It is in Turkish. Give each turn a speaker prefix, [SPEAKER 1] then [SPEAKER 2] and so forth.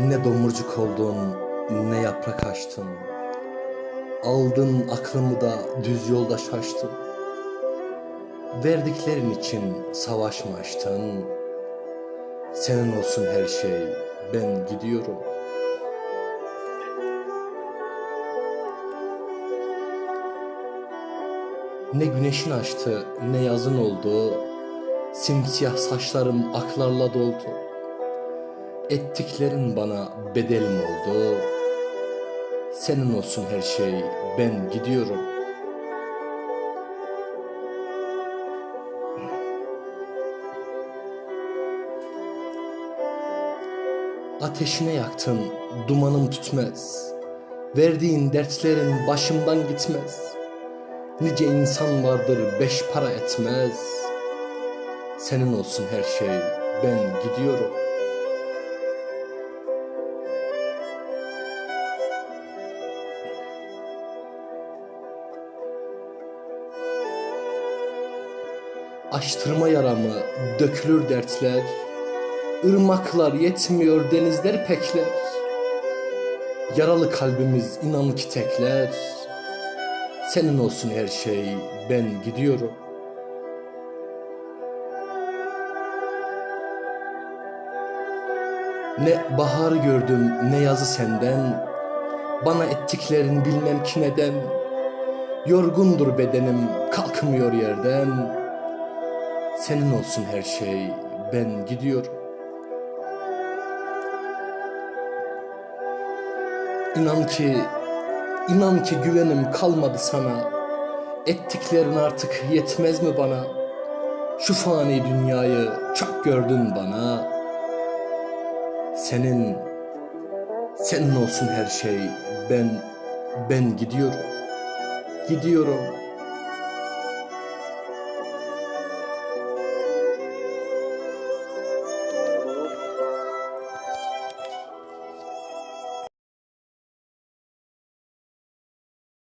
[SPEAKER 1] Ne domurcuk oldun, ne yaprak açtın. Aldın aklımı da düz yolda şaştın. Verdiklerin için savaş mı açtın? Senin olsun her şey, ben gidiyorum. Ne güneşin açtı, ne yazın oldu. Simsiyah saçlarım aklarla doldu. Ettiklerin bana bedel mi oldu? Senin olsun her şey, ben gidiyorum. Ateşine yaktın, dumanım tütmez. Verdiğin dertlerin başımdan gitmez. Nice insan vardır beş para etmez. Senin olsun her şey, ben gidiyorum. Açtırma yaramı dökülür dertler. Irmaklar yetmiyor denizler pekler. Yaralı kalbimiz inan ki tekler. Senin olsun her şey ben gidiyorum. Ne bahar gördüm ne yazı senden. Bana ettiklerin bilmem ki neden. Yorgundur bedenim kalkmıyor yerden senin olsun her şey, ben gidiyorum. İnan ki, inan ki güvenim kalmadı sana. Ettiklerin artık yetmez mi bana? Şu fani dünyayı çok gördün bana. Senin, senin olsun her şey, ben, ben gidiyorum. Gidiyorum.